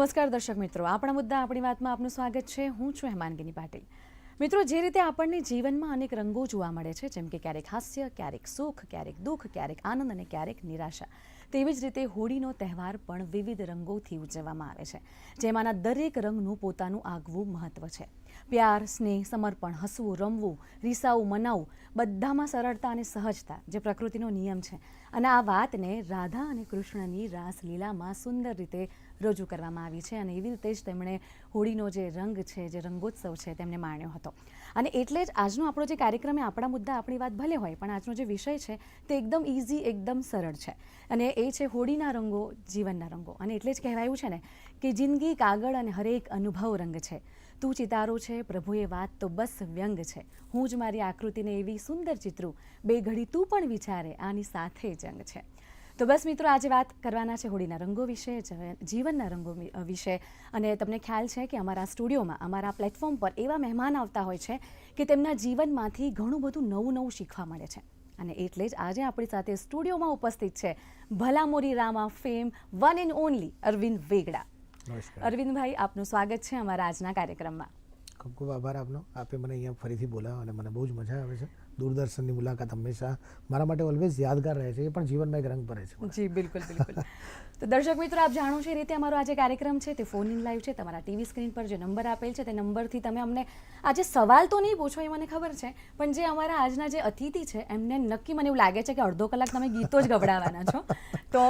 નમસ્કાર દર્શક મિત્રો. આપણા મુદ્દા, આપણી વાતમાં આપનું સ્વાગત છે. હું છું હેમાનગીની પાટીલ. મિત્રો, જે રીતે આપણને જીવનમાં અનેક રંગો જોવા મળે છે, જેમ કે ક્યારેક હાસ્ય, ક્યારેક સુખ, ક્યારેક દુઃખ, ક્યારેક આનંદ અને ક્યારેક નિરાશા, તેવી જ રીતે હોળીનો તહેવાર પણ વિવિધ રંગોથી ઉજવવામાં આવે છે, જેમાંના દરેક રંગનું પોતાનું આગવું મહત્વ છે. પ્યાર, સ્નેહ, સમર્પણ, હસવું, રમવું, રીસાવું મનાવવું બધામાં સરળતા અને સહજતા જે પ્રકૃતિનો નિયમ છે. અને આ વાતને રાધા અને કૃષ્ણની રાસલીલામાં સુંદર રીતે રજૂ કરવામાં આવી છે અને એવી રીતે જ તેમણે હોળીનો જે રંગ છે, જે રંગોત્સવ છે તેમને માણ્યો હતો. અને એટલે જ આજનો આપણો જે કાર્યક્રમ એ આપણા મુદ્દા આપણી વાત ભલે હોય, પણ આજનો જે વિષય છે તે એકદમ ઇઝી એકદમ સરળ છે. અને એ છે હોળીના રંગો, જીવનના રંગો. અને એટલે જ કહેવાયું છે ને કે જિંદગી કાગળ અને હરેક અનુભવ રંગ છે. તું ચિતારો છે, પ્રભુએ વાત તો બસ વ્યંગ છે. હું જ મારી આકૃતિને એવી સુંદર ચિત્રું, બે ઘડી તું પણ વિચારે, આની સાથે જંગ છે. તો બસ મિત્રો આજે વાત કરવાના છે હોળીના રંગો વિશે જીવનના રંગો વિશે. અને તમને ખ્યાલ છે કે અમારા સ્ટુડિયોમાં અમારા પ્લેટફોર્મ પર એવા મહેમાન આવતા હોય છે કે તેમના જીવનમાંથી ઘણું બધું નવું નવું શીખવા મળે છે. અને એટલે જ આજે આપણી સાથે સ્ટુડિયોમાં ઉપસ્થિત છે Bhalamori Rama fame one and only Arvind Vegda. Arvindbhai આપનું સ્વાગત છે અમારા આજના કાર્યક્રમમાં. ખૂબ ખૂબ આભાર આપનો. આપે મને અહીંયા ફરીથી બોલાવ્યો અને મને બહુ જ મજા આવે છે. દૂરદર્શનની મુલાકાત હંમેશા મારા માટે ઓલવેઝ યાદગાર રહે છે. એ પણ જીવનમાં એક રંગ ભરે છે જી, બિલકુલ બિલકુલ. તો દર્શક મિત્રો, આપ જાણો છો રીતે અમારો આજે કાર્યક્રમ છે. તે ફોન ઇન લાઈવ છે. તમારા ટીવી સ્ક્રીન પર જે નંબર આપેલ છે, તે નંબરથી તમે અમને આજે સવાલ તો નહીં પૂછો એ મને ખબર છે, પણ જે અમારા આજના જે અતિથિ છે, એમને નક્કી મને એવું લાગે છે કે અડધો કલાક તમે ગીતો જ ગવડાવવાના છો. તો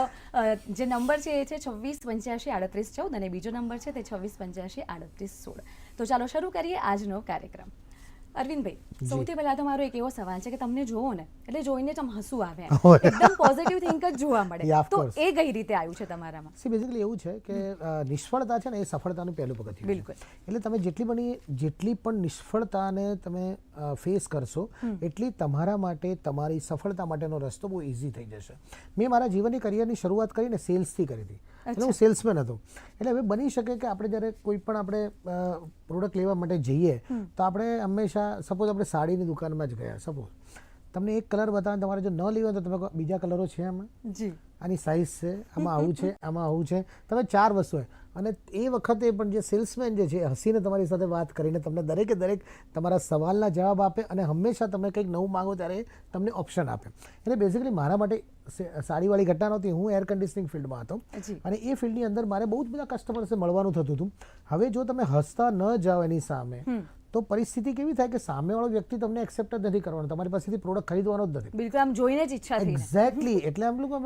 જે નંબર છે એ છે છવ્વીસ પંચ્યાસી આડત્રીસ ચૌદ અને બીજો નંબર છે તે છવ્વીસ પંચ્યાસી આડત્રીસ સોળ. તો ચાલો શરૂ કરીએ આજનો કાર્યક્રમ. અરવિંદભાઈ સૌથી પહેલા તો મારો એક એવો સવાલ છે કે તમને જોવો ને એટલે જોઈને તમ હસવું આવે. એકદમ પોઝિટિવ થિંક જ જોવા મળે. તો એ કઈ રીતે આવ્યું છે તમારામાં? સી બેઝિકલી એવું છે કે નિષ્ફળતા છે ને એ સફળતાનું પહેલું પગથિયું બિલકુલ. એટલે તમે જેટલી પણ જેટલી પણ નિષ્ફળતાને તમે ફેસ કરશો એટલી તમારા માટે તમારી સફળતા માટેનો રસ્તો બહુ ઇઝી થઈ જશે. મેં મારા જીવનની કરિયરની શરૂઆત કરીને સેલ્સથી કરી હતી. એટલે હું સેલ્સમેન હતો. એટલે હવે બની શકે કે આપણે જ્યારે કોઈ પણ આપણે પ્રોડક્ટ લેવા માટે જઈએ તો આપણે હંમેશા સપોઝ આપણે સાડીની દુકાનમાં જ ગયા સપોઝ તમને એક કલર બતાવે તમારે જો ન લેવો તો તમે બીજા કલરો છે આમાં? જી. આની સાઇઝ છે આમાં આવું છે આમાં આવું છે. તમે ચાર વસ્તુ અને એ વખતે પણ જે સેલ્સમેન જે છે હસીને તમારી સાથે વાત કરીને તમને દરેકે દરેક તમારા સવાલના જવાબ આપે અને હંમેશા તમે કંઈક નવું માગો ત્યારે તમને ઓપ્શન આપે. એટલે બેઝિકલી મારા માટે સાડીવાળી ઘટના નહોતી. હું એર કન્ડિશનિંગ ફિલ્ડમાં હતો. અને એ ફિલ્ડની અંદર મારે બહુ જ બધા કસ્ટમર્સે મળવાનું થતું હતું. હવે જો તમે હસતા ન જાઓ એની સામે તો પરિસ્થિતિ કેવી થાય કે સામેવાળો વ્યક્તિ તમને એક્સેપ્ટ જ નથી કરવાનો. તમારી પાસેથી પ્રોડક્ટ ખરીદવાનો જ નથી. બિલકુલ આમ જોઈને જ ઈચ્છા થઈ એક્ઝેક્ટલી એટલે આમ લોકો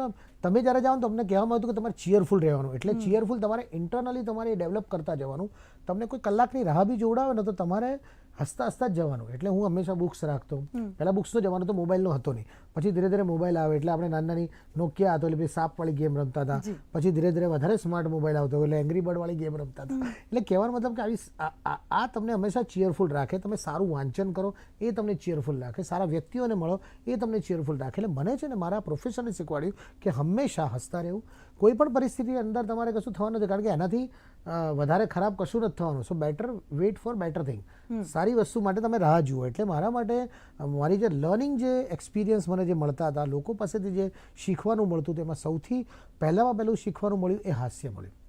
તમે જ્યારે જાઓ તમને કહેવામાં આવતું કે તમારે ચીયરફુલ રહેવાનું. એટલે ચીયરફુલ તમારે ઇન્ટરનલી તમારે ડેવલપ કરતા જવાનું. તમને કોઈ કલાકની રાહ બી જોવડાવે ને તો તમારે હસતા હસતા જ જવાનું. એટલે હું હંમેશા બુક્સ રાખતો. પહેલાં બુક્સનો જવાનો તો મોબાઈલનો હતો નહીં. પછી ધીરે ધીરે મોબાઈલ આવે એટલે આપણે નાની નાની નોકિયા હતો એટલે પછી સાપવાળી ગેમ રમતા હતા. પછી ધીરે ધીરે વધારે સ્માર્ટ મોબાઈલ આવતો એટલે એંગ્રી બર્ડવાળી ગેમ રમતા હતા. એટલે કહેવાનો મતલબ કે આવી આ- તમને હંમેશા ચીયરફુલ રાખે. તમે સારું વાંચન કરો એ તમને ચીયરફુલ રાખે. સારા વ્યક્તિઓને મળો એ તમને ચીયરફુલ રાખે. એટલે મને છે ને મારા પ્રોફેશને શીખવાડ્યું કે હંમેશા હસતા રહેવું. કોઈ પણ પરિસ્થિતિ અંદર તમારે કશું થવાનું નથી. કારણ કે એનાથી વધારે ખરાબ કશું નથી થવાનું. So better wait for better thing સારી વસ્તુ માટે તમે રાહ જુઓ. એટલે મારા માટે મારી જે લર્નિંગ જે એક્સપિરિયન્સ મને જે મળતા હતા લોકો પાસેથી જે શીખવાનું મળતું તેમાં સૌથી પહેલામાં પહેલું શીખવાનું મળ્યું એ હાસ્ય મળ્યું.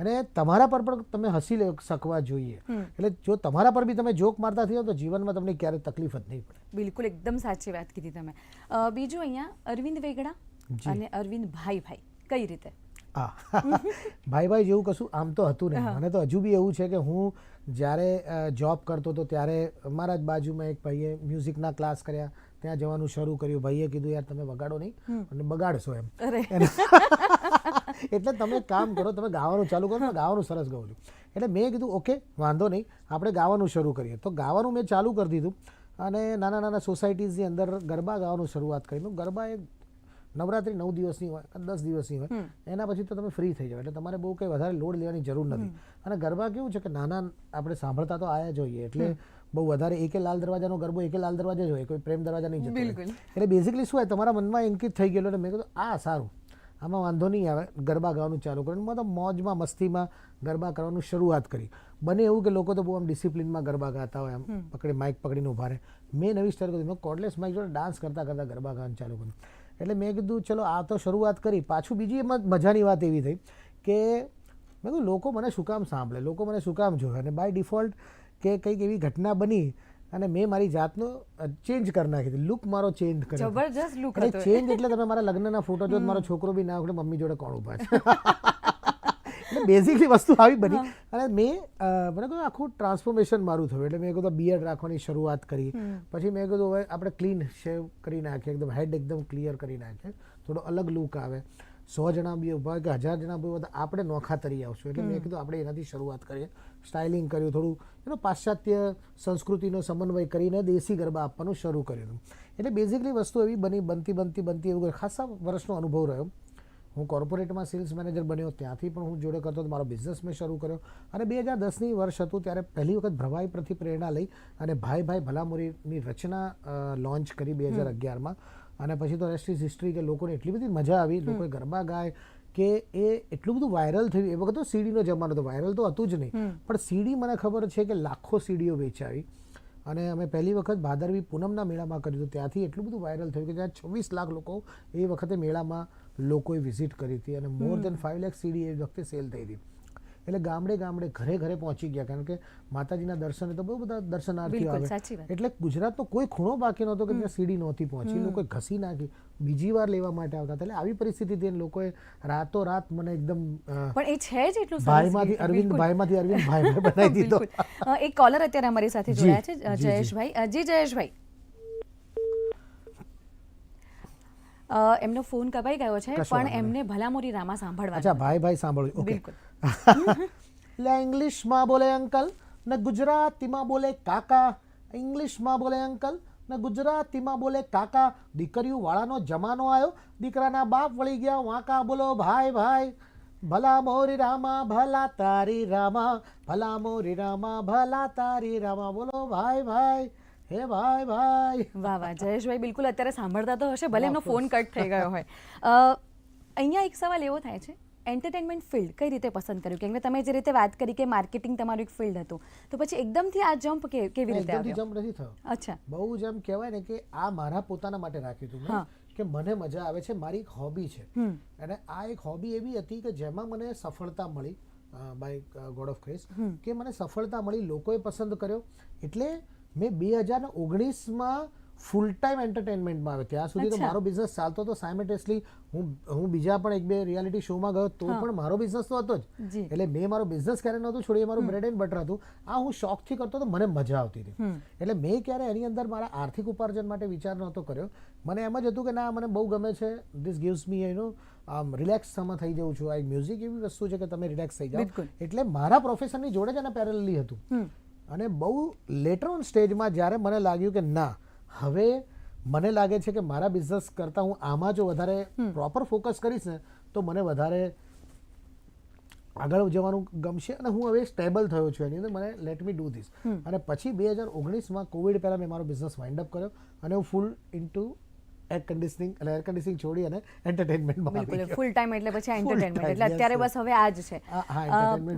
અને તમારા પર પણ તમે હસી લે શકવા જોઈએ. એટલે જો તમારા પર બી તમે જોક મારતા થયો તો જીવનમાં તમને ક્યારે તકલીફ જ નહીં પડે. બિલકુલ એકદમ સાચી વાત કીધી તમે. બીજું અહીંયા અરવિંદ વેગડા અને અરવિંદ ભાઈ ભાઈ. કઈ રીતે? હા ભાઈ ભાઈ જેવું કશું આમ તો હતું નહીં. મને તો હજુ બી એવું છે કે હું જ્યારે જોબ કરતો હતો ત્યારે મારા જ બાજુમાં એક ભાઈએ મ્યુઝિકના ક્લાસ કર્યા. ત્યાં જવાનું શરૂ કર્યું. ભાઈએ કીધું યાર તમે વગાડો નહીં અને બગાડશો એમ. એટલે તમે કામ કરો તમે ગાવાનું ચાલુ કરો ગાવાનું સરસ ગાઉં છું. એટલે મેં કીધું ઓકે વાંધો નહીં. આપણે ગાવાનું શરૂ કરીએ. તો ગાવાનું મેં ચાલુ કરી દીધું અને નાના નાના સોસાયટીઝની અંદર ગરબા ગાવાનું શરૂઆત કરી. મેં ગરબા એક નવરાત્રી નવ દિવસની હોય કે દસ દિવસની હોય એના પછી તો તમે ફ્રી થઈ જાઓ. એટલે તમારે બહુ કંઈ વધારે લોડ લેવાની જરૂર નથી. અને ગરબા કેવું છે કે નાના આપણે સાંભળતા તો આયા જોઈએ એટલે બહુ વધારે એકે લાલ દરવાજાનો ગરબો એકે લાલ દરવાજે જ હોય કોઈ પ્રેમ દરવાજા નહીં જતો. એટલે બેઝિકલી શું હોય તમારા મનમાં અંકિત થઈ ગયેલું એટલે મેં કીધું આ સારું. આમાં વાંધો નહીં આવે. ગરબા ગાવાનું ચાલુ કર્યું મેં તો મોજમાં મસ્તીમાં ગરબા કરવાનું શરૂઆત કરી. બને એવું કે લોકો તો બહુ આમ ડિસિપ્લિનમાં ગરબા ગાતા હોય આમ પકડી માઇક પકડીને ઊભા રહે. મેં નવી સ્ટાર કરી. મેં કોર્ડલેસ માઇક જોડે ડાન્સ કરતાં કરતાં ગરબા ગાવાનું ચાલુ કર્યું. એટલે મેં કીધું ચલો આ તો શરૂઆત કરી. પાછું બીજી એમાં મજાની વાત એવી થઈ કે મેં કહ્યું લોકો મને શું કામ સાંભળે? લોકો મને શું કામ જોવે? અને બાય ડિફોલ્ટ કે કંઈક એવી ઘટના બની અને મેં મારી જાતનો ચેન્જ કરી નાખી હતી. લુક મારો ચેન્જ કર્યો જબરજસ્ત લુક ચેન્જ એટલે તમે મારા લગ્નના ફોટો જો મારો છોકરો બી ના મમ્મી જોડે કોણ ઊભા છે? બેઝિકલી વસ્તુ આવી બની. અને મેં મને કહ્યું આખું ટ્રાન્સફોર્મેશન મારું થયું. એટલે મેં કીધું બિયર્ડ રાખવાની શરૂઆત કરી. પછી મેં કીધું હવે આપણે ક્લીન શેવ કરી નાખીએ. એકદમ હેડ એકદમ ક્લિયર કરી નાખીએ. થોડો અલગ લુક આવે. સો જણા બી ઊભા કે હજાર જણા બી બધા આપણે નોખા તરી આવશું. એટલે મેં કીધું આપણે એનાથી શરૂઆત કરીએ. સ્ટાઇલિંગ કર્યું થોડું એનો પાશ્ચાત્ય સંસ્કૃતિનો સમન્વય કરીને દેશી ગરબા આપવાનું શરૂ કર્યું એટલે બેઝિકલી વસ્તુ એવી બની બનતી બનતી બનતી એવું ખાસા વર્ષનો અનુભવ રહ્યો. હું કોર્પોરેટમાં સેલ્સ મેનેજર બન્યો ત્યાંથી પણ હું જોડે કરતો હતો મારો બિઝનેસ મેં શરૂ કર્યો. અને બે હજાર દસની વર્ષ હતું ત્યારે પહેલી વખત ભવાઈ પરથી પ્રેરણા લઈ અને ભાઈ ભાઈ ભલામોરીની રચના લોન્ચ કરી બે હજાર અગિયારમાં. અને પછી તો રેસ્ટ ઇઝ હિસ્ટ્રી કે લોકોને એટલી બધી મજા આવી લોકોએ ગરબા ગાય કે એ એટલું બધું વાયરલ થયું. એ વખત તો સીડીનો જમાનો હતો વાયરલ તો હતું જ નહીં. પણ સીડી મને ખબર છે કે લાખો સીડીઓ વેચાવી. અને અમે પહેલી વખત ભાદરવી પૂનમના મેળામાં કર્યું હતું. ત્યાંથી એટલું બધું વાયરલ થયું કે જ્યાં છવ્વીસ લાખ લોકો એ વખતે મેળામાં લોકોએ વિઝિટ કરી હતી અને મોર દેન ફાઇવ લેખ સીડી એ વખતે સેલ થઈ હતી. એટલે ગામડે ગામડે ઘરે ઘરે પહોંચી ગયા કારણ કે માતાજીના દર્શને તો બહુ બધા દર્શનાર્થીઓ આવે. એટલે ગુજરાતનો કોઈ ખૂણો બાકી નહોતો કે ત્યાં સીડી નહોતી પહોંચી લોકોએ ઘસી નાખી બીજી વાર લેવા માટે આવતા એટલે આવી પરિસ્થિતિ લોકોએ રાતો રાત મને એકદમ પણ એ છે જ એટલું ભાઈમાંથી અરવિંદ. ભાઈમાંથી અરવિંદ ભાઈ બનાવી દીધો. એક કોલર અત્યારે અમારી સાથે જોડાયા છે. જયેશભાઈ. જી જયેશભાઈ અ, એમનો ફોન કપાઈ ગયો છે પણ એમને ભલામોરી રામા સાંભળવા અચ્છા ભાઈ ભાઈ સાંભળો. ઓકે બિલકુલ. એટલે ઇંગ્લિશમાં બોલે અંકલ ને ગુજરાતીમાં બોલે કાકા. ઇંગ્લિશમાં બોલે અંકલ ને ગુજરાતીમાં બોલે કાકા. દીકરીઓ વાળાનો જમાનો આવ્યો દીકરાના બાપ વળી ગયા વાંકા બોલો ભાઈ ભાઈ ભલા મોરી રામા ભલા તારી રામા ભલા મોરી રામા ભલા તારી રામા. બોલો ભાઈ ભાઈ હે ભાઈ ભાઈ. વાહ વાહ જયેશભાઈ બિલકુલ અત્યારે સાંભળતા તો હશે ભલે એમનો ફોન કટ થઈ ગયો હોય. અહીંયા એક સવાલ એવો થાય છે એન્ટરટેનમેન્ટ ફિલ્ડ કઈ રીતે પસંદ કર્યું? કેમ કે તમે જે રીતે વાત કરી કે માર્કેટિંગ તમારું એક ફિલ્ડ હતું તો પછી એકદમથી આ જમ્પ કે કેવી રીતે આવ્યો? જમ્પ નથી થયો. અચ્છા. બહુ જ એમ કહેવાય ને કે આ મારા પોતાના માટે રાખ્યું હતું. કે મને મજા આવે છે મારી એક હોબી છે. અને આ એક હોબી એવી હતી કે જેમાં મને સફળતા મળી બાય ગોડ ઓફ ક્રેસ કે મને સફળતા મળી લોકોએ પસંદ કર્યો એટલે મેં બે હજાર ઓગણીસમાં ફૂલ ટાઈમ એન્ટરટેનમેન્ટમાં આવ્યો. ત્યાં સુધી તો મારો બિઝનેસ ચાલતો હતો સાયમેટેસલી હું હું બીજા પણ એક બે રિયાલિટી શોમાં ગયો તો પણ મારો બિઝનેસ તો હતો જ. એટલે મેં મારો બિઝનેસ ક્યારે નહોતું છોડી એ મારું બ્રેડ એન્ડ બટર હતું. આ હું શોખથી કરતો તો મને મજા આવતી હતી. એટલે મેં ક્યારે એની અંદર મારા આર્થિક ઉપાર્જન માટે વિચાર નહોતો કર્યો. મને એમ જ હતું કે ના મને બહુ ગમે છે. ધીસ ગિવ્સ મી એનો આમ રિલેક્સ સમા થઈ જવું છું. આ એક મ્યુઝિક એવી વસ્તુ છે કે તમે રિલેક્સ થઈ જાઓ. એટલે મારા પ્રોફેશનની જોડે જ એના પેરેલલી હતું. અને બહુ લેટર ઓન સ્ટેજમાં જ્યારે મને લાગ્યું કે ના હવે મને લાગે છે કે મારા બિઝનેસ કરતાં હું આમાં જો વધારે પ્રોપર ફોકસ કરીશ ને તો મને વધારે આગળ જવાનું ગમશે અને હું હવે સ્ટેબલ થયો છું. એની અંદર મને લેટ મી ડુ ધીસ અને પછી બે હજાર ઓગણીસમાં કોવિડ પહેલાં મેં મારો બિઝનેસ વાઇન્ડ અપ કર્યો અને હું ફૂલ ઇન્ટુ એર કન્ડિશનિંગ એટલે એર કન્ડિશનિંગ છોડી અને એન્ટરટેનમેન્ટમાં બિલકુલ ફૂલ ટાઈમ એટલે પછી એન્ટરટેનમેન્ટ એટલે અત્યારે બસ હવે આ જ છે.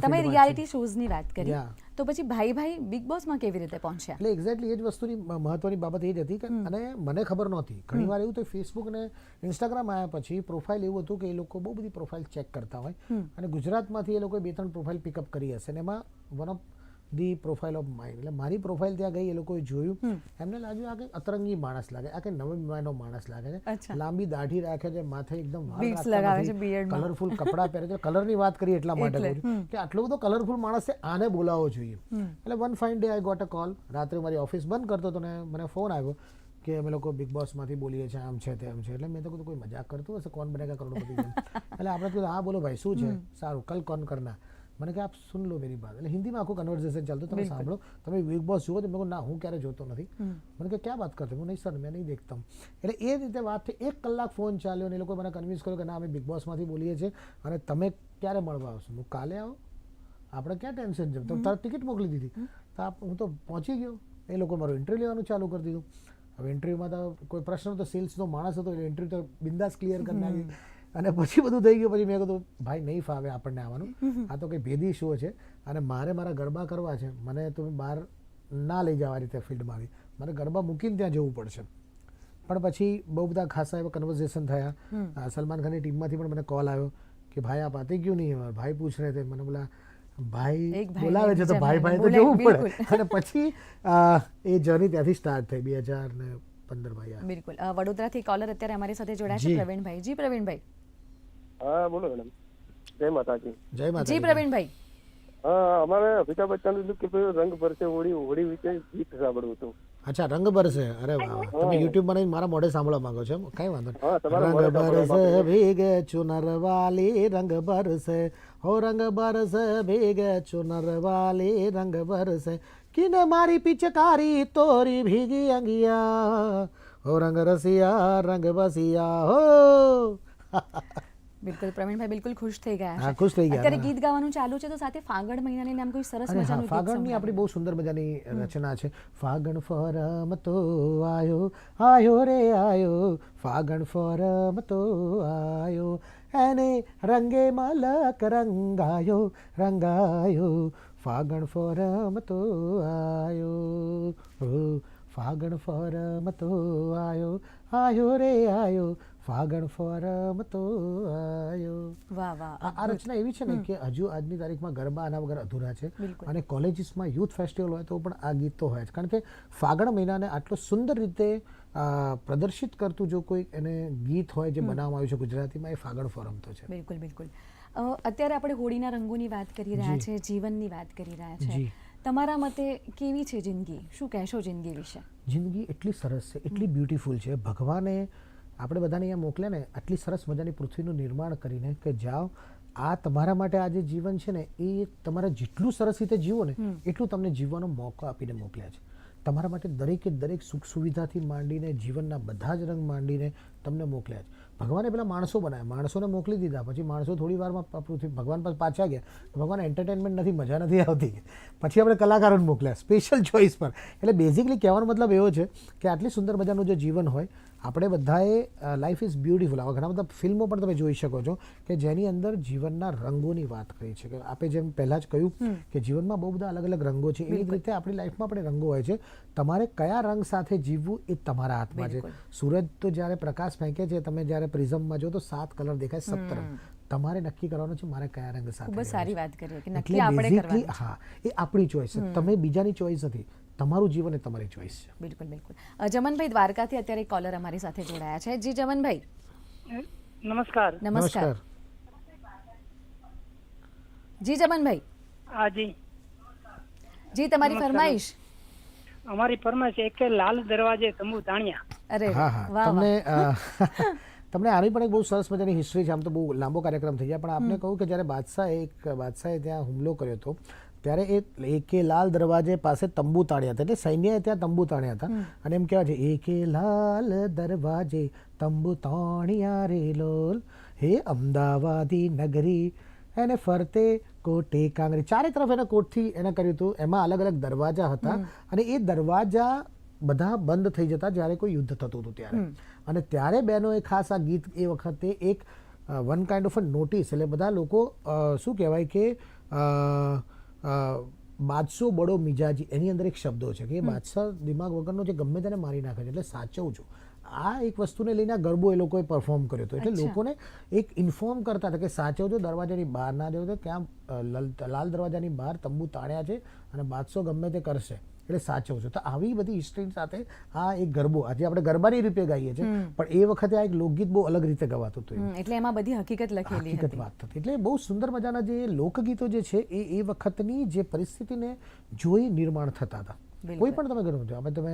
તમે રિયાલિટી શોઝ શોઝની વાત કરી તો પછી ભાઈ ભાઈ બિગ બોસમાં કેવી રીતે પહોંચ્યા? એટલે એક્ઝેક્ટલી એ જ વસ્તુની મહત્વની બાબત એ જ હતી કે અને મને ખબર નહોતી. ઘણી વાર એવું તો ફેસબુક ને ઇન્સ્ટાગ્રામ આવ્યા પછી પ્રોફાઇલ એવું હતું કે એ લોકો બહુ બધી પ્રોફાઇલ ચેક કરતા હોય. અને ગુજરાતમાંથી એ લોકોએ બે ત્રણ પ્રોફાઇલ પિકઅપ કરી હશે. અને એમાં one of the profile of mine એટલે મારી પ્રોફાઇલ ત્યાં ગઈ એ લોકોએ જોયું. એમને લાગ્યું આ કંઈક અતરંગી માણસ લાગે આ કંઈક નવમીનો માણસ લાગે છે. લાંબી દાઢી રાખે છે માથે એકદમ. કલરફુલ કપડાં પહેરે છે. કલરની વાત કરીએ એટલા માટે કહું છું કે આટલો બધો કલરફુલ માણસ છે આને બોલાવવો જોઈએ. એટલે one fine day I got a call રાત્રે મારી ઓફિસ બંધ કરતો હતો ને મને ફોન આવ્યો કે અમે લોકો બિગ બોસમાંથી બોલીએ છીએ આમ છે તેમ છે. એટલે મેં તો કીધું કોઈ મજાક કરતું હશે? કોણ બનેગા કરોડપતિ. એટલે આપણે કીધું હા બોલો ભાઈ શું છે? સારું કલ કોન કરના મને કે આપ સુન લો મેરી બાત એટલે હિન્દીમાં આખું કન્વર્ઝેશન ચાલતું તમે સાંભળો. તમે બિગ બોસ જુઓ તો મેં ના હું ક્યારે જોતો નથી. મને કે ક્યાં વાત કરતો? હું નહીં સર મેં નહીં દેખતા. એટલે એ રીતે વાત થઈ. એક કલાક ફોન ચાલ્યો અને એ લોકો મને કન્વિન્સ કર્યો કે ના અમે બિગ બોસમાંથી બોલીએ છીએ અને તમે ક્યારે મળવા આવશો? હું કાલે આવો. આપણે ક્યાં ટેન્શન તો તરત ટિકિટ મોકલી દીધી. તો આપ હું તો પહોંચી ગયો. એ લોકો મારું ઇન્ટરવ્યુ લેવાનું ચાલુ કરી દીધું. હવે ઇન્ટરવ્યુમાં તો કોઈ પ્રશ્ન તો સેલ્સનો માણસ હતો એટલે ઇન્ટરવ્યુ તો બિંદાસ ક્લિયર કરી નાખી. અને પછી બધું થઈ ગયું. પછી મેં કીધું ભાઈ નહીં ફાવે આપણને આવવાનું. આ તો કંઈ ભેદી શો છે. અને મારે મારા ગરબા કરવા છે. મને તમે બહાર ના લઈ જવા રીતે ફિલ્ડમાં આવી. મારે ગરબા મૂકીને ત્યાં જવું પડશે. પણ પછી બહુ બધા ખાસા એવા કન્વર્ઝેશન થયા. સલમાન ખાનની ટીમમાંથી પણ મને કોલ આવ્યો કે ભાઈ આ પાતી ક્યુ નહીં ભાઈ પૂછ રહે મને બોલા ભાઈ બોલાવે છે તો ભાઈ ભાઈ તો જવું પડે. અને પછી એ જર્ની ત્યાંથી સ્ટાર્ટ થઈ બે હજાર ને પંદર ભાઈ બિલકુલ. વડોદરાથી કોલર અત્યારે અમારી સાથે જોડાયા છે પ્રવીણભાઈ. જી પ્રવીણભાઈ. હા બોલો મેડમ જય માતાજી. જય જી માતા પ્રવીણભાઈ. હા અમારે અમિતાભ બચ્ચન હતું કે રંગ ભરશે હોળી હોળી વિશે ગીત સાંભળવું હતું. અચ્છા રંગ ભરશે? અરે વાહ. તમે યુટ્યુબ પર મારા મોઢે સાંભળવા માંગો છો કઈ વાંધો નહીં. હા, તમારા રંગ ભરશે ભીગે ચુનર વાલી રંગ ભરશે. હો રંગ ભરશે ભીગે ચુનર વાલી રંગ ભરશે. કિને મારી પિચકારી તોરી ભીગી અંગિયા. હો રંગ રસિયા રંગ બસિયા હો. બિલકુલ પ્રવીણભાઈ બિલકુલ ખુશ થઈ ગયા. હા, ખુશ થઈ ગયા, અત્યારે ગીત ગાવાનું ચાલુ છે તો સાથે ફાગણ મહિનાની નામ કોઈ સરસ મજાનું ફાગણની આપણી બહુ સુંદર મજાની રચના છે. ફાગણ ફોરમ તો આયો આયો રે આયો. ફાગણ ફોરમ તો આયો. એને રંગે મલક રંગાયો રંગાયો. ફાગણ ફોરમ તો આયો. ફાગણ ફોરમ તો આયો. આયો રે આયો. ફાગણ ફોરમ તો આયો. વાહ વાહ આ રચના એવી છે ને કે હજુ આજની તારીખમાં ગરબા આના વગર અધૂરા છે. અને કોલેજીસમાં યુથ ફેસ્ટિવલ હોય તો પણ આ ગીત તો હોય જ કારણ કે ફાગણ મહિનાને આટલો સુંદર રીતે પ્રદર્શિત કરતું જો કોઈ એને ગીત હોય જે બનાવવામાં આવ્યું છે ગુજરાતીમાં એ ફાગણ ફોરમ તો છે. બિલકુલ બિલકુલ. અત્યારે આપણે હોળીના રંગોની વાત કરી રહ્યા છે જીવનની વાત કરી રહ્યા છે. તમારા મતે કેવી છે જિંદગી? શું કહેશો જિંદગી વિશે? જિંદગી એટલી સરસ છે એટલી બ્યુટીફુલ છે. ભગવાને આપણે બધાને અહીંયા મોકલે ને આટલી સરસ મજાની પૃથ્વીનું નિર્માણ કરીને કે જાઓ આ તમારા માટે આ જે જીવન છે ને એ તમારે જેટલું સરસ રીતે જીવો ને એટલું તમને જીવવાનો મોકો આપીને મોકલ્યા છે. તમારા માટે દરેકે દરેક સુખ સુવિધાથી માંડીને જીવનના બધા જ રંગ માંડીને તમને મોકલ્યા છે. ભગવાને પેલા માણસો બનાવ્યા. માણસોને મોકલી દીધા. પછી માણસો થોડી વારમાં પૃથ્વી ભગવાન પાસે પાછા ગયા. ભગવાન એન્ટરટેનમેન્ટ નથી મજા નથી આવતી. પછી આપણે કલાકારોને મોકલ્યા. સ્પેશિયલ ચોઇસ પર. એટલે બેઝિકલી કહેવાનો મતલબ એવો છે કે આટલી સુંદર મજાનું જે જીવન હોય આપણે બધાએ લાઈફ ઇઝ બ્યુટીફુલ આવા ઘણા બધા ફિલ્મો પણ તમે જોઈ શકો છો કે જેની અંદર જીવનના રંગોની વાત કરી છે. કે આપણે જેમ પહેલાં જ કહ્યું કે જીવનમાં બહુ બધા અલગ અલગ રંગો છે. એવી રીતે આપણી લાઈફમાં પણ રંગો હોય છે. તમારે કયા રંગ સાથે જીવવું એ તમારા હાથમાં છે. સૂરજ તો જ્યારે પ્રકાશ ફેંકે છે તમે જ્યારે પ્રિઝમમાં જો તો સાત કલર દેખાય સત્તર. તમારે નક્કી કરવાનું છે મારે કયા રંગ સાથે ખૂબ સારી વાત કરી કે નક્કી આપણે કરવાનું હા એ આપણી ચોઈસ છે. તમે બીજાની ચોઈસ નથી. તમારું જીવન એ તમારી ચોઈસ છે. બિલકુલ બિલકુલ. જમનભાઈ દ્વારકાથી અત્યારે કોલર અમારી સાથે જોડાયા છે. જી જમનભાઈ. નમસ્કાર. નમસ્કાર. જી જમનભાઈ. હા જી. તમારી ફરમાઈશ? અમારી ફરમાઈશ એક લાલ દરવાજે તંબુ તાણ્યા. અરે હા વાહ, હા તમને તમને આની પણ એક બહુ સરસ મજાની હિસ્ટ્રી છે. આમ તો બહુ લાંબો કાર્યક્રમ થઈ જાય. પણ આપને કહું કે જ્યારે બાદશાહ એક બાદશાહે ત્યાં હુમલો કર્યો હતો ત્યારે એ એકે લાલ દરવાજે પાસે તંબુ તાણ્યા હતા. એટલે સૈન્યએ ત્યાં તંબુ તાણ્યા હતા. અને એમ કહેવાય છે એકે લાલ દરવાજે તંબુ તાણ્યા રે લોલ. હે અમદાવાદી નગરી. એને ફરતે કોટે કાંગરી. ચારે તરફ એને કોટથી એને કર્યું હતું. એમાં અલગ અલગ દરવાજા હતા. અને એ દરવાજા બધા બંધ થઈ જતા જ્યારે કોઈ યુદ્ધ થતું હતું ત્યારે. અને ત્યારે બહેનોએ ખાસ આ ગીત એ વખતે એક one kind of a notice એટલે બધા લોકો શું કહેવાય કે બાદશાહ બડો મિજાજી એની અંદર એક શબ્દો છે કે બાદશાહ દિમાગ વગરનો જે ગમે તેને મારી નાખે છે એટલે સાચવું છું. આ એક વસ્તુને લઈને ગરબો એ લોકોએ પરફોર્મ કર્યો હતો. એટલે લોકોને એક ઇન્ફોર્મ કરતા હતા કે સાચવજો દરવાજાની બહાર ના જવું તો ક્યાં લલ- લાલ દરવાજાની બહાર તંબુ તાણ્યા છે અને બાદશાહ ગમે તે કરશે. એટલે સાચવું છું. તો આવી બધી હિસ્ટ્રી સાથે આ એક ગરબો આજે આપણે ગરબાની રીતે ગાઈએ છીએ પણ એ વખતે આ એક લોકગીત બહુ અલગ રીતે ગવાતું હતું એટલે એમાં બધી હકીકત લખેલી હકીકત વાત થતી. એટલે બહુ સુંદર મજાના જે લોકગીતો જે છે એ એ વખતની જે પરિસ્થિતિને જોઈ નિર્માણ થતા હતા. કોઈ પણ તમે ગણો અમે તમે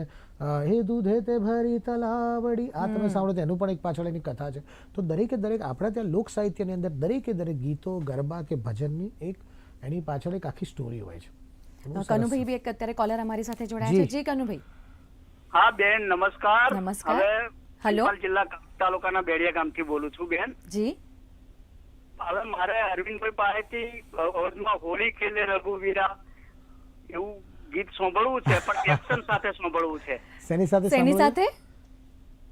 હે દૂધે તે ભરી તલાવડી આ તમે સાંભળો એનું પણ એક પાછળ એની કથા છે. તો દરેકે દરેક આપણા ત્યાં લોક સાહિત્યની અંદર દરેકે દરેક ગીતો ગરબા કે ભજનની એક એની પાછળ એક આખી સ્ટોરી હોય છે. કનુભાઈ બી એક અત્યારે કોલર અમારી સાથે જોડાયા છે. જી. કનુભાઈ. હા બેન નમસ્કાર. નમસ્કાર. હેલો. જિલ્લા તાલુકાના બેડિયા ગામથી બોલું છું બેન. જી. હવે મારે અરવિંદભાઈ પાસેથી અવધમાં હોળી ખેલે રઘુવીરા એવું ગીત સાંભળવું છે પણ એક્શન સાથે સાંભળવું છે. શેની સાથે શેની સાથે?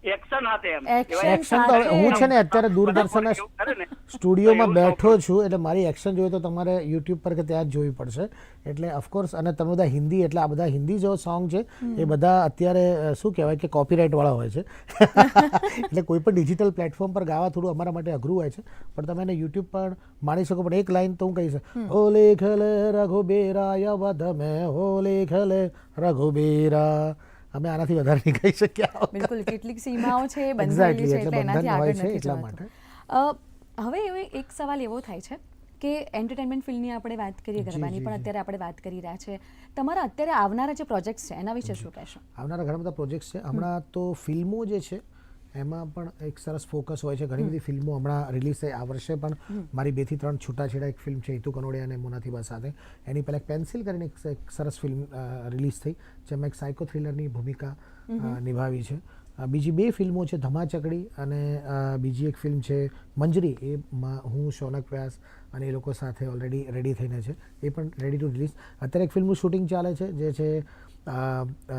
એક્શન હાથે એમ. એક્શન તો હું છે ને અત્યારે દૂરદર્શનના એવું કરે ને. સ્ટુડિયોમાં બેઠો છું એટલે મારી એક્શન જોઈએ તો તમારે યુટ્યુબ પર કે ત્યાં જ જોવી પડશે. એટલે ઓફકોર્સ અને તમે બધા હિન્દી એટલે આ બધા હિન્દી જો સોંગ છે એ બધા અત્યારે શું કહેવાય કે કોપીરાઇટ વાળા હોય છે. એટલે કોઈ પણ ડિજિટલ પ્લેટફોર્મ પર ગાવા થોડું અમારા માટે અઘરું હોય છે પણ તમે એને યુટ્યુબ પર માણી શકો પણ એક લાઈન તો હું કહીશ. હોલે ખલે રઘુબેરા યવધ મેં હોલે ખલે રઘુબેરા અમે આનાથી વધારે નહીં કહી શક્યા બિલકુલ કેટલીક સીમાઓ છે બંધાયેલી છે એટલે એનાથી આગળ છે નથી એટલા માટે. હવે એવો એક સવાલ એવો થાય છે કે એન્ટરટેનમેન્ટ ફિલ્ડની આપણે વાત કરીએ ગરબાની પણ અત્યારે આપણે વાત કરી રહ્યા છે. તમારા અત્યારે આવનારા જે પ્રોજેક્ટ્સ છે એના વિશે શું કહેશો? આવનારા ઘણા બધા પ્રોજેક્ટ્સ છે. હમણાં તો ફિલ્મો જે છે એમાં પણ એક સરસ ફોકસ હોય છે. ઘણી બધી ફિલ્મો હમણાં રિલીઝ થઈ. આ વર્ષે પણ મારી બેથી ત્રણ છૂટાછેડા એક ફિલ્મ છે હિતુ કનોડિયા અને મોનાથીબા સાથે. એની પહેલાં એક પેન્સિલ કરીને એક સરસ ફિલ્મ રિલીઝ થઈ જેમાં એક સાયકો થ્રિલરની ભૂમિકા નિભાવી છે. બીજી બે ફિલ્મો છે ધમાચકડી અને બીજી એક ફિલ્મ છે મંજરી. એ હું શૌનક વ્યાસ અને એ લોકો સાથે ઓલરેડી રેડી થઈને છે. એ પણ રેડી ટુ રિલીઝ અત્યારે એક ફિલ્મનું શૂટિંગ ચાલે છે જે છે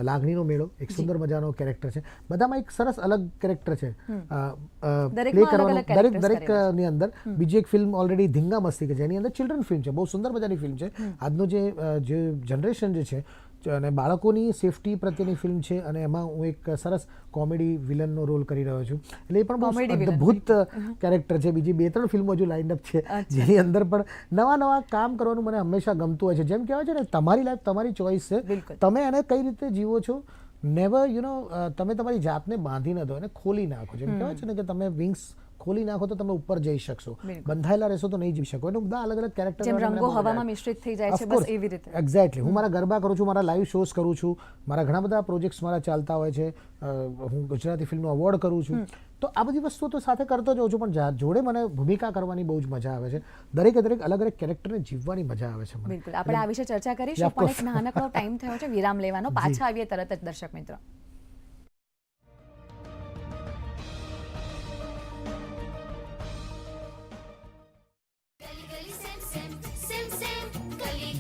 લાગણીનો મેળો એક સુંદર મજાનો કેરેક્ટર છે. બધામાં એક સરસ અલગ કેરેક્ટર છે. પ્લે કરવાનું દરેક characters દરેક કરેલા ની અંદર બીજી એક ફિલ્મ ઓલરેડી ધીંગા મસ્તી કે જેની અંદર ચિલ્ડ્રન ફિલ્મ છે બહુ સુંદર મજાની ફિલ્મ છે. આજનું જે જે જનરેશન જે છે અને બાળકોની સેફટી પ્રત્યેની ફિલ્મ છે અને એમાં હું એક સરસ કોમેડી વિલનનો રોલ કરી રહ્યો છું. એટલે એ પણ બહુ અદ્ભુત કેરેક્ટર છે. બીજી બે ત્રણ ફિલ્મો હજુ લાઇન અપ છે જેની અંદર પણ નવા નવા કામ કરવાનું મને હંમેશા ગમતું હોય છે. જેમ કહેવાય છે ને તમારી લાઈફ તમારી ચોઈસ છે. તમે એને કઈ રીતે જીવો છો? નેવર યુ નો તમે તમારી જાતને બાંધી ન દો અને ખોલી નાખો. જેમ કહેવાય છે ને કે તમે વિંગ્સ ખોલી નાખો તો તમે ઉપર જઈ શકશો. બંધાયેલા રહેશો તો નહીં જઈ શકો એટલે બધા અલગ અલગ કેરેક્ટર જેમ રંગો હવામાં મિશ્રિત થઈ જાય છે બસ એવી રીતે. એક્ઝેક્ટલી હું મારા ગરબા કરું છું મારા લાઈવ શોઝ કરું છું મારા ઘણા બધા પ્રોજેક્ટ્સ મારા ચાલતા હોય છે. હું ગુજરાતી ફિલ્મનો અવોર્ડ કરું છું. તો આ બધી વસ્તુ તો સાથે કરતો જ હોઉં છું પણ જોડે મને ભૂમિકા કરવાની બહુ જ મજા આવે છે. દરેકે દરેક અલગ અલગ કેરેક્ટરને જીવવાની મજા આવે છે બિલકુલ. આપણે આ વિશે ચર્ચા કરીશું પણ એક નાનકડો ટાઈમ થયો છે વિરામ લેવાનો. પાછા આવીએ તરત જ દર્શક મિત્રો.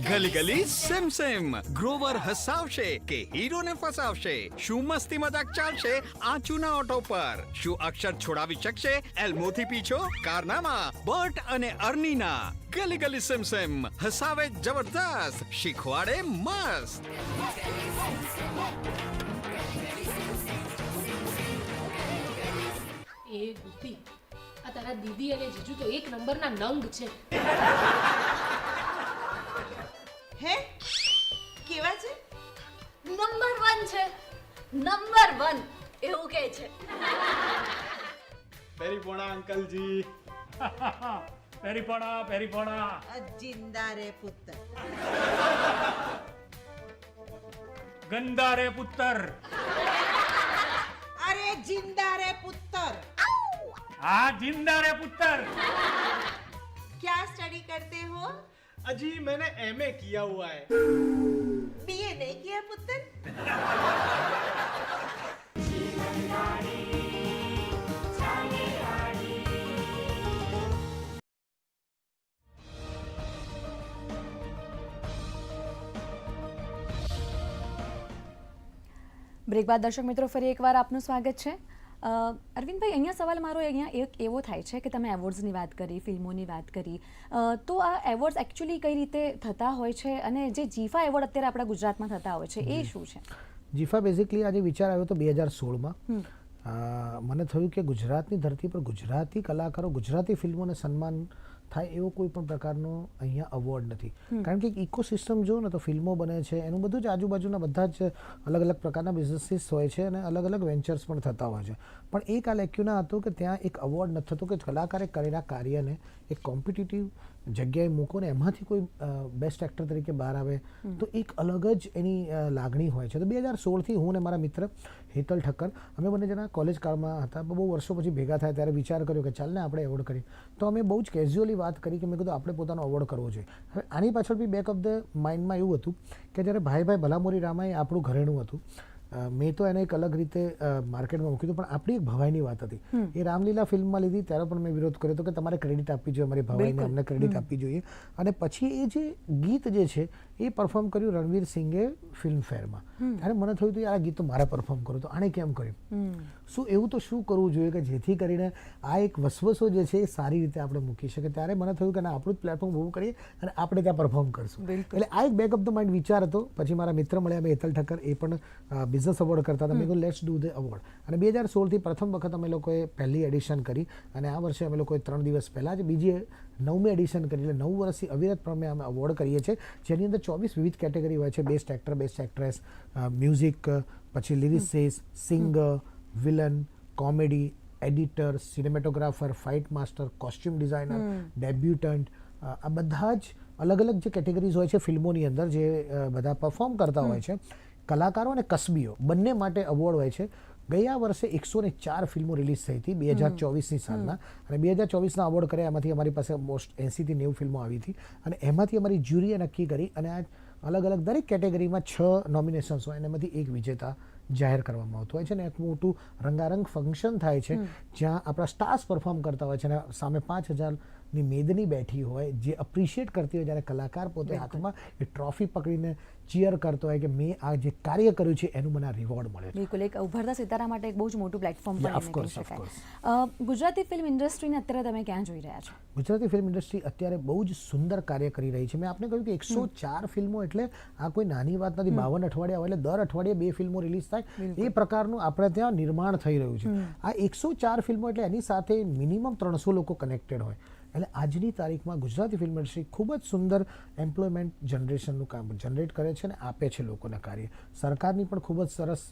ગલી ગલી સેમ સેમ. ગ્રોવર હસાવશે કે હીરોને ફસાવશે? શું મસ્તી મજાક ચાલશે આંચુના ઓટો પર? શું અક્ષર છોડાવી શકશે એલ્મોથી પીછો કારનામા બર્ટ અને અર્નીના? ગલી ગલી સેમ સેમ. હસાવે જબરદસ્ત. શીખવાડે મસ્ત. એ દીદી આ તારા દીદી અને જીજુ તો એક નંબરના નંગ છે. હે કેવા છે નંબર વન છે નંબર વન એવું કે છે પેરીપોણા અંકલજી પેરીપોણા પેરીપોણા આ જિંદા રે પુત્ર ગંદા રે પુત્તર અરે જિંદા રે પુત્ર હા જિંદા રે પુત્તર क्या स्टडी करते हो अजी मैंने एमए किया हुआ है बीए नहीं किया पुत्र બ્રેક બાદ દર્શક મિત્રો ફરી એકવાર આપનું સ્વાગત છે અ, અરવિંદભાઈ અહીંયા સવાલ મારો અહીંયા એક એવો થાય છે કે તમે એવોર્ડ્સની વાત કરી ફિલ્મોની વાત કરી. તો આ એવોર્ડ્સ એકચ્યુઅલી કઈ રીતે થતા હોય છે અને જે જીફા એવોર્ડ અત્યારે આપણા ગુજરાતમાં થતા હોય છે એ શું છે? જીફા બેઝિકલી આજે વિચાર આવ્યો તો બે હજાર સોળમાં. મને થયું કે ગુજરાતની ધરતી પર ગુજરાતી કલાકારો ગુજરાતી ફિલ્મોને સન્માન થાય એવો કોઈ પણ પ્રકારનો અહીંયા અવોર્ડ નથી. કારણ કે ઇકોસિસ્ટમ જો ને તો ફિલ્મો બને છે એનું બધું જ આજુબાજુના બધા જ અલગ અલગ પ્રકારના બિઝનેસીસ હોય છે અને અલગ અલગ વેન્ચર્સ પણ થતા હોય છે. પણ એક આ લેક્યુના હતું કે ત્યાં એક અવોર્ડ નથી થતો કે કલાકારે કરેલા કાર્યને એક કોમ્પિટિટિવ જગ્યાએ મૂકો ને એમાંથી કોઈ બેસ્ટ એક્ટર તરીકે બહાર આવે તો એક અલગ જ એની લાગણી હોય છે. તો બે હજાર સોળથી હું ને મારા મિત્ર હેતલ ઠક્કર અમે બંને જણા કોલેજ કાળમાં હતા બહુ વર્ષો પછી ભેગા થાય ત્યારે વિચાર કર્યો કે ચાલને આપણે એવોર્ડ કરીએ. તો અમે બહુ જ કેઝ્યુઅલી વાત કરી કે મેં કીધું આપણે પોતાનો અવોર્ડ કરવો જોઈએ. હવે આની પાછળ બી બેક ઓફ ધ માઇન્ડમાં એવું હતું કે જ્યારે ભાઈ ભાઈ ભલામોરી રામાએ આપણું ઘરેણું હતું મેં તો એને એક અલગ રીતે માર્કેટમાં મૂક્યું હતું પણ આપણી એક ભવાઈની વાત હતી. એ રામલીલા ફિલ્મમાં લીધી ત્યારે પણ મેં વિરોધ કર્યો હતો કે તમારે ક્રેડિટ આપવી જોઈએ અમારી ભવાઈને અમને ક્રેડિટ આપવી જોઈએ. અને પછી એ જે ગીત જે છે એ પરફોર્મ કર્યું રણવીર સિંઘે ફિલ્મ ફેરમાં ત્યારે મને થયું હતું આ ગીત તો મારે પરફોર્મ કરું તો આણે કેમ કર્યું? શું એવું તો શું કરવું જોઈએ કે જેથી કરીને આ એક વસવસો જે છે એ સારી રીતે આપણે મૂકી શકીએ? ત્યારે મને થયું કે ના આપણું જ પ્લેટફોર્મ ઊભું કરીએ અને આપણે ત્યાં પરફોર્મ કરશું. એટલે આ એક બેક ઓફ ધ માઇન્ડ વિચાર હતો. પછી મારા મિત્ર મળ્યા મેં હેતલ ઠક્કર એ પણ બિઝનેસ અવોર્ડ કરતા હતા. મેં કહ્યું લેટ્સ ડુ ધ અવોર્ડ અને બે હજાર સોળથી પ્રથમ વખત અમે લોકોએ પહેલી એડિશન કરી અને આ વર્ષે અમે લોકોએ ત્રણ દિવસ પહેલાં જ બીજી નવમી એડિશન કરી. એટલે નવ વર્ષથી અવિરતપણે અમે અવોર્ડ કરીએ છીએ. જેની અંદર ચોવીસ વિવિધ કેટેગરી હોય છે. Best actor best actress music પછી lyricist singer villain comedy editor cinematographer fight master costume designer debutant આ બધા જ અલગ અલગ જે કેટેગરીઝ હોય છે ફિલ્મોની અંદર જે બધા પરફોર્મ કરતા હોય છે. કલાકારો અને કસબીઓ બંને માટે અવોર્ડ હોય છે. ગયા વર્ષે એકસો ને ચાર ફિલ્મો રિલીઝ થઈ હતી બે હજાર ચોવીસની સાલના. અને બે હજાર ચોવીસના અવોર્ડ કર્યા એમાંથી અમારી પાસે મોસ્ટ એંસીથી નેવું ફિલ્મો આવી હતી. અને એમાંથી અમારી જ્યુરીએ નક્કી કરી અને આ અલગ અલગ દરેક કેટેગરીમાં છ નોમિનેશન્સ હોય અને એમાંથી એક વિજેતા જાહેર કરવામાં આવતું હોય છે અને એક મોટું રંગારંગ ફંક્શન થાય છે જ્યાં આપણા સ્ટાર્સ પરફોર્મ કરતા હોય છે અને સામે પાંચ હજારની મેદની બેઠી હોય જે અપ્રિશિએટ કરતી હોય જ્યારે કલાકાર પોતે હાથમાં એ ટ્રોફી પકડીને ચીયર કરતો હોય કે મેં આ જે કાર્ય કર્યું છે એનું મને આ રિવોર્ડ મળે છે. બિલકુલ. એક ઉભરતા સિતારા માટે એક બહુ જ મોટું પ્લેટફોર્મ પણ કહી શકાય. ગુજરાતી ફિલ્મ ઇન્ડસ્ટ્રીને અત્યારે તમે ક્યાં જોઈ રહ્યા છો? ગુજરાતી ફિલ્મ ઇન્ડસ્ટ્રી અત્યારે બહુ જ સુંદર કાર્ય કરી રહી છે. મેં આપને કહ્યું કે એકસો ચાર ફિલ્મો એટલે આ કોઈ નાની વાત નથી. બાવન અઠવાડિયા હોય એટલે દર અઠવાડિયે બે ફિલ્મો રિલીઝ થાય. એ પ્રકારનું આપણે ત્યાં નિર્માણ થઈ રહ્યું છે. આ એકસો ચાર ફિલ્મો એટલે એની સાથે મિનિમમ ત્રણસો લોકો કનેક્ટેડ હોય. એટલે આજની તારીખમાં ગુજરાતી ફિલ્મ ઇન્ડસ્ટ્રી ખૂબ જ સુંદર એમ્પ્લોયમેન્ટ જનરેશનનું કામ જનરેટ કરે છે અને આપે છે લોકોને કાર્ય. સરકારની પણ ખૂબ જ સરસ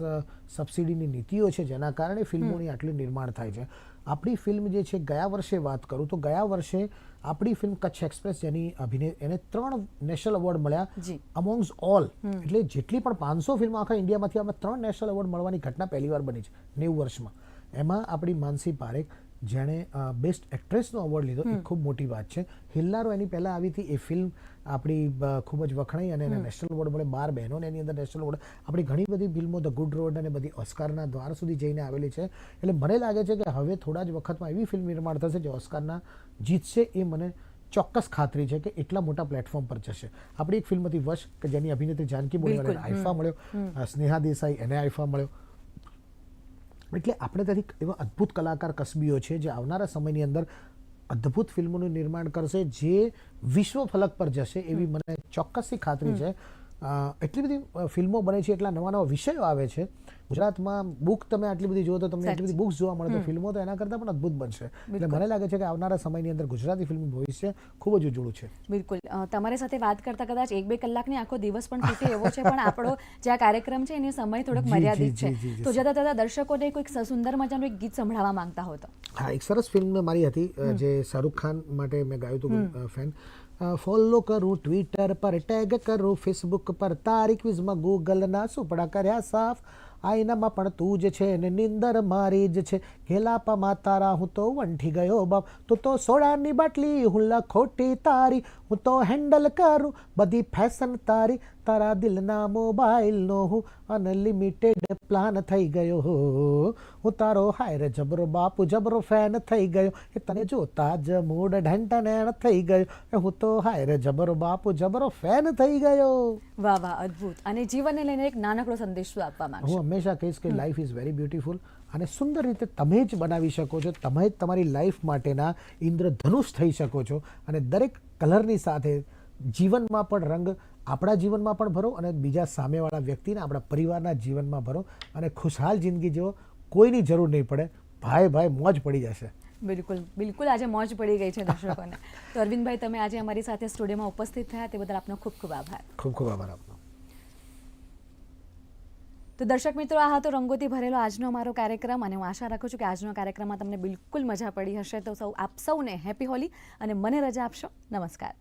સબસિડીની નીતિઓ છે જેના કારણે ફિલ્મોની આટલી નિર્માણ થાય છે. આપણી ફિલ્મ જે છે ગયા વર્ષે વાત કરું તો ગયા વર્ષે આપણી ફિલ્મ કચ્છ એક્સપ્રેસ જેની અભિનય એને ત્રણ નેશનલ એવોર્ડ મળ્યા. અમોંગ્સ ઓલ એટલે જેટલી પણ પાંચસો ફિલ્મો આખા ઇન્ડિયામાંથી અમે ત્રણ નેશનલ એવોર્ડ મળવાની ઘટના પહેલીવાર બની છે નેવું વર્ષમાં. એમાં આપણી માનસી પારેખ જેણે બેસ્ટ એક્ટ્રેસનો એવોર્ડ લીધો એ ખૂબ મોટી વાત છે. હિલ્લારો એની પહેલાં આવી હતી એ ફિલ્મ આપણી ખૂબ જ વખણાઈ અને એને નેશનલ એવોર્ડ મળે. બાર બહેનોને એની અંદર નેશનલ એવોર્ડ આપણી ઘણી બધી ફિલ્મો ધ ગુડ રોડ અને બધી ઓસ્કારના દ્વાર સુધી જઈને આવેલી છે. એટલે મને લાગે છે કે હવે થોડા જ વખતમાં એવી ફિલ્મ નિર્માણ થશે જે ઓસ્કારના જીતશે એ મને ચોક્કસ ખાતરી છે કે એટલા મોટા પ્લેટફોર્મ પર જશે. આપણી એક ફિલ્મ હતી વશ કે જેની અભિનેત્રી જાનકી બિલકુલ. આઈફા મળ્યો. સ્નેહા દેસાઈ એને આઈફા મળ્યો. એટલે આપણે ત્યાંથી એવા અદ્ભુત કલાકાર કસબીઓ છે જે આવનારા સમયની અંદર અદ્ભુત ફિલ્મોનું નિર્માણ કરશે જે વિશ્વ ફલક પર જશે એવી મને ચોક્કસથી ખાતરી છે. એટલી બધી ફિલ્મો બને છે એટલા નવા નવા વિષયો આવે છે. ગુજરાતમાં બુક તમે આટલી બધી જુઓ તો તમને એટલી બધી બુક્સ જોવા મળે તો ફિલ્મો તો એના કરતાં પણ અદ્ભુત બનશે. એટલે મને લાગે છે કે આવનારા સમયની અંદર ગુજરાતી ફિલ્મ ભવિષ્ય ખૂબ જ ઉજળું છે. બિલકુલ. તમારી સાથે વાત કરતા કદાચ એક બે કલાકની આખો દિવસ પણ તૂટે એવો છે પણ આપણો જે આ કાર્યક્રમ છે એની સમય થોડોક મર્યાદિત છે. તો જતા જતા દર્શકોને કોઈક સુંદર મજાનું એક ગીત સંભળાવવા માંગતા હો તો. હા એક સરસ ફિલ્મ મારી હતી જે શાહરુખ ખાન માટે મેં ગાયું હતું ફેન. ફોલો કરું ટ્વિટર પર ટેગ કરું ફેસબુક પર તારી ક્વિઝમાં ગૂગલના સુપડા કર્યા સાફ? આઈનામાં પણ તું જ છે ને નિંદર મારી જ છે. ઘેલાપામાં તારા હું તો વંઠી ગયો બાપ. તું તો સોડાની બાટલી હું ખોટી તારી. હું તો હેન્ડલ કરું બધી ફેશન તારી. તારા દિલના મોબાઈલનો હું અનલિમિટેડ પ્લાન થઈ ગયો હો. હું તારો હાયર જબરો બાપુ જબરો ફેન થઈ ગયો. એ તને જોતા જ મૂડ ઢંટનેણ થઈ ગયો. હું તો હાયર જબરો બાપુ જબરો ફેન થઈ ગયો. વાહ વાહ અદ્ભુત. અને જીવનને લઈને એક નાનકડો સંદેશ શું આપવા માંગુ હું હંમેશા કહીશ કે લાઈફ ઇઝ વેરી બ્યુટીફુલ અને સુંદર રીતે તમે જ બનાવી શકો છો. તમે જ તમારી લાઈફ માટેના ઇન્દ્રધનુષ થઈ શકો છો. અને દરેક કલરની સાથે જીવનમાં પણ રંગ આપણા જીવનમાં પણ ભરો અને બીજા સામેવાળા વ્યક્તિને આપણા પરિવારના જીવનમાં ભરો અને ખુશહાલ જિંદગી જેવો કોઈની જરૂર નહીં પડે. ભાઈ ભાઈ મોજ પડી જશે. બિલકુલ બિલકુલ આજે મોજ પડી ગઈ છે દર્શકોને. તો અરવિંદભાઈ તમે આજે અમારી સાથે સ્ટુડિયોમાં ઉપસ્થિત થયા તે બદલ આપનો ખૂબ ખૂબ આભાર. ખૂબ ખૂબ આભાર આપનો. તો દર્શક મિત્રો આ હતો રંગોથી ભરેલો આજનો અમારો કાર્યક્રમ અને હું આશા રાખું છું કે આજનો કાર્યક્રમમાં તમને બિલકુલ મજા પડી હશે. તો સૌ આપ સૌને હેપી હોલી અને મને રજા આપશો. નમસ્કાર.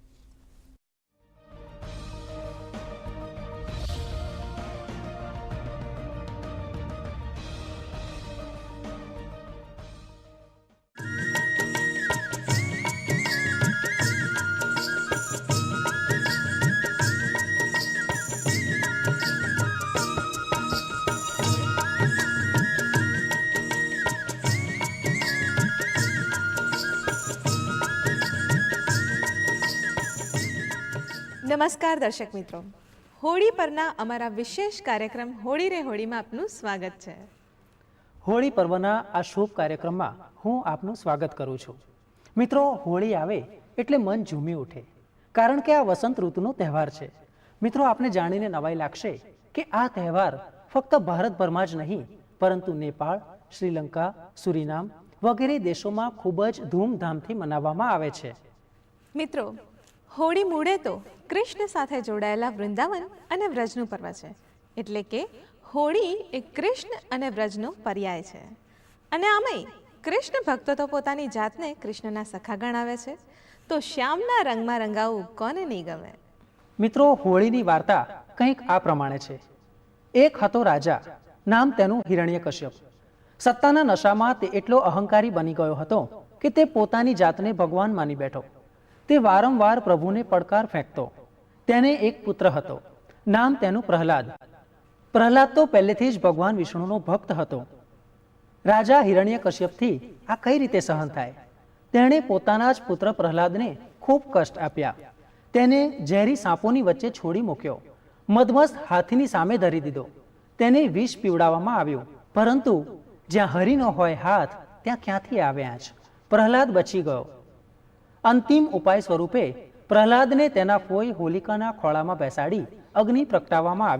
નમસ્કાર દર્શક મિત્રો. હોળી પરના અમારા વિશેષ કાર્યક્રમ હોળી રે હોળીમાં આપનું સ્વાગત છે. હોળી પર્વના આ શુભ કાર્યક્રમમાં હું આપનું સ્વાગત કરું છું. મિત્રો હોળી આવે એટલે મન ઝૂમી ઉઠે કારણ કે આ વસંત ઋતુનો તહેવાર છે. મિત્રો આપને જાણીને નવાઈ લાગશે કે આ તહેવાર ફક્ત ભારતભરમાં જ નહીં પરંતુ નેપાળ શ્રીલંકા સુરીનામ વગેરે દેશોમાં ખૂબ જ ધૂમધામથી મનાવવામાં આવે છે. મિત્રો હોળી મૂળે તો કૃષ્ણ સાથે જોડાયેલા વૃંદાવન અને વ્રજનું પર્વ છે. એટલે કે હોળી એ કૃષ્ણ અને વ્રજનો પર્યાય છે. અને આમેય કૃષ્ણ ભક્તો તો પોતાની જાતને કૃષ્ણના સખા ગણાવે છે. તો શ્યામના રંગમાં રંગાવું કોને નહીં ગમે? મિત્રો, હોળીની વાર્તા કંઈક આ પ્રમાણે છે. એક હતો રાજા, નામ તેનું હિરણ્ય કશ્યપ સત્તાના નશામાં તે એટલો અહંકારી બની ગયો હતો કે તે પોતાની જાતને ભગવાન માની બેઠો. તે વારંવાર પ્રભુને પડકાર ફેંકતો. તેને એક પુત્ર હતો. નામ તેનું પ્રહલાદ. પ્રહલાદ તો પહેલેથી જ ભગવાન વિષ્ણુનો ભક્ત હતો. રાજા હિરણ્યકશ્યપથી આ કઈ રીતે સહન થાય? તેણે પોતાના જ પુત્ર પ્રહલાદને ખૂબ કષ્ટ આપ્યા. તેને ઝેરી સાપોની વચ્ચે છોડી મૂક્યો. મધમસ્ત હાથીની સામે ધરી દીધો. તેને વિષ પીવડાવવામાં આવ્યું. પરંતુ જ્યાં હરિનો હોય હાથ, ત્યાં ક્યાંથી આવ્યા જ પ્રહલાદ બચી ગયો. અંતિમ ઉપાય સ્વરૂપે પ્રહલાદને તેના ફોઈ હોલિકાના ખોળામાં બેસાડી અગ્નિ પ્રગટાવવામાં આવી.